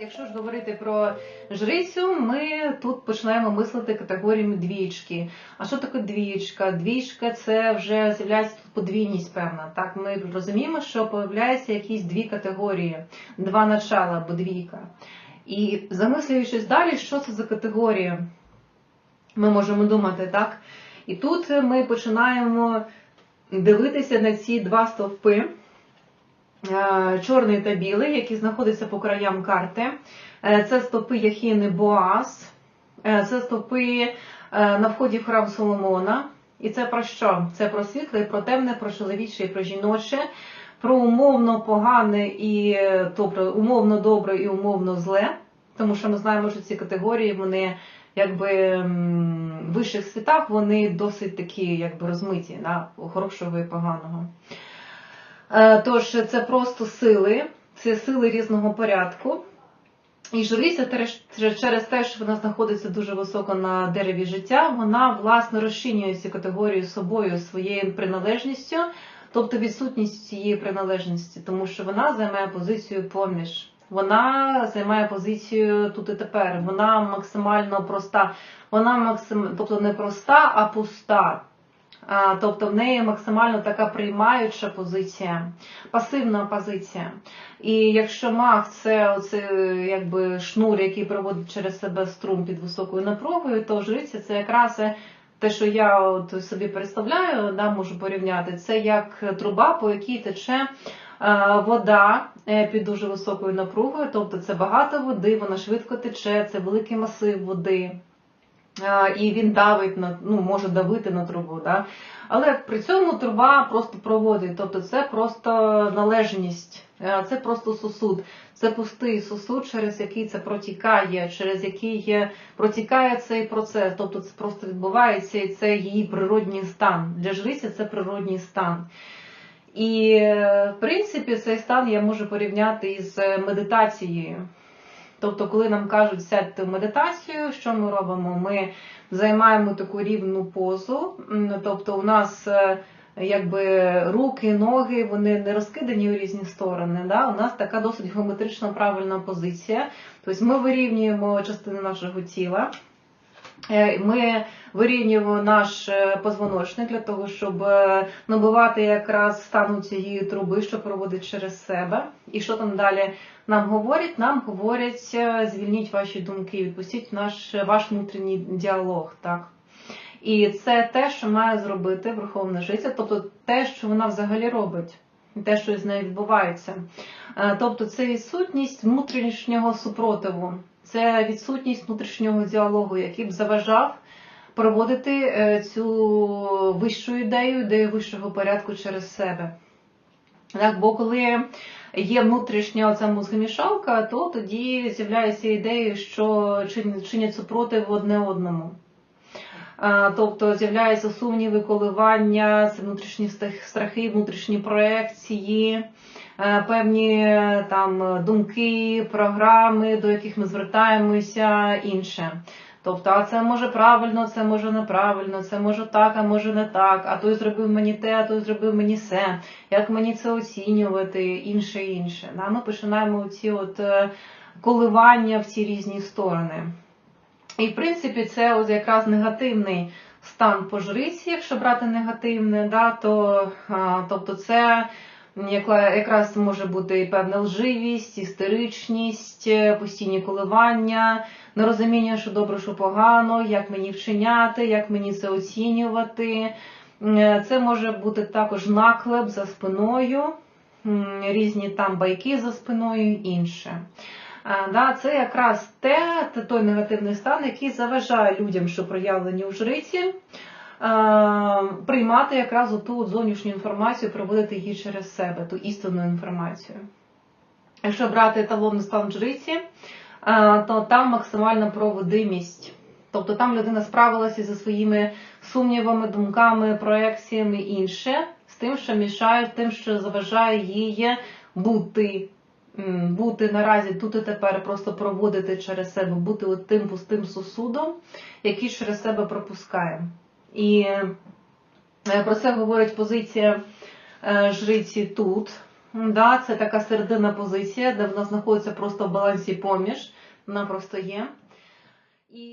Якщо ж говорити про жрицю, ми тут починаємо мислити категоріями двічки. А що таке двічка? Двічка це вже з'являється тут подвійність певна. Так, ми розуміємо, що появляються якісь дві категорії, два начала або двійка. І замислюючись далі, що це за категорії, ми можемо думати, так? І тут ми починаємо дивитися на ці два стовпи. Е, чорний та білий, які знаходяться по краям карти. Е, Це стовпи Яхіни Боаз, Е, це стовпи е, на вході в храм Соломона. І це про що? Це про світле, про темне, про чоловіче і про жіноче, про умовно погане і е, тобто умовно добре і умовно зле. Тому що ми знаємо, що ці категорії вони якби в вищих світах вони досить такі, якби розмиті, да, хорошого і поганого. Е, Тож це просто сили, це сили різного порядку. І жриця через те, що вона знаходиться дуже високо на дереві життя, вона власне розчинює ці категорії собою своєю приналежністю, тобто відсутність цієї приналежності, тому що вона займає позицію поміж. Вона займає позицію тут і тепер. Вона максимально проста. Вона максим, тобто не проста, а пуста. Тобто в неї максимально така приймаюча позиція, пасивна позиція. І якщо маг це оце, якби шнур, який проводить через себе струм під високою напругою, то жриця це якраз те, що я от собі представляю, да, можу порівняти, це як труба, по якій тече вода е, під дуже високою напругою, тобто це багато води, вона швидко тече, це великий масив води. А, і він давить на ну може давити на трубу, да? але при цьому труба просто проводить, тобто це просто належність, е, це просто сосуд, це пустий сосуд, через який це протікає, через який протікає цей процес, тобто це просто відбувається і це її природній стан. Для жриці це природній стан. І е, в принципі цей стан я можу порівняти із медитацією. Тобто, коли нам кажуть сядьте в медитацію, що ми робимо? Ми займаємо таку рівну позу. Тобто, у нас е, якби руки, ноги, вони не розкидані у різні сторони. Да? У нас така досить геометрична правильна позиція. Тобто ми вирівнюємо частини нашого тіла. Е, Ми вирівнюємо наш е, позвоночник для того, щоб е, набивати якраз стану цієї труби, що проводить через себе. І що там далі нам говорять? Нам говорять, звільніть ваші думки, відпустіть наш ваш внутрішній діалог. Так. І це те, що має зробити Верховна Жиця, тобто те, що вона взагалі робить, те, що з нею відбувається. Тобто це відсутність внутрішнього супротиву, це відсутність внутрішнього діалогу, який б заважав проводити е, цю вищу ідею, ідею вищого порядку через себе. Так, бо коли є внутрішня оця мозгомішалка, то тоді з'являється ідея, що чинять супротив одне одному. Тобто з'являються сумніви, коливання, це внутрішні страхи, внутрішні проекції, е, певні е, там думки, програми, до яких ми звертаємося, інше. Тобто, а це може правильно, це може неправильно, це може так, а може не так, а той зробив мені те, а той зробив мені се, як мені це оцінювати, інше, інше. Да? Ми починаємо ці от е, коливання в ці різні сторони. І, в принципі, це от якраз негативний стан по жриці, якщо брати негативне, да, то а, тобто це якраз може бути і певна лживість, істеричність, е, постійні коливання, нерозуміння, що добре, що погано, як мені вчиняти, як мені це оцінювати. Е, Це може бути також наклеп за спиною, різні там байки за спиною і інше. Да, це якраз те, той негативний стан, який заважає людям, що проявлені у жриці, приймати якраз ту зовнішню інформацію, проводити її через себе, ту істинну інформацію. Якщо брати еталонний стан жриці, то там максимальна проводимість. Тобто там людина справилася зі своїми сумнівами, думками, проекціями і інше, з тим, що мішає, тим, що заважає їй бути бути наразі тут і тепер, просто проводити через себе, бути от тим пустим сосудом, який через себе пропускає. І е, про це говорить позиція е, жриці тут. Да, це така середина позиція, де вона знаходиться просто в балансі поміж. Вона просто є. І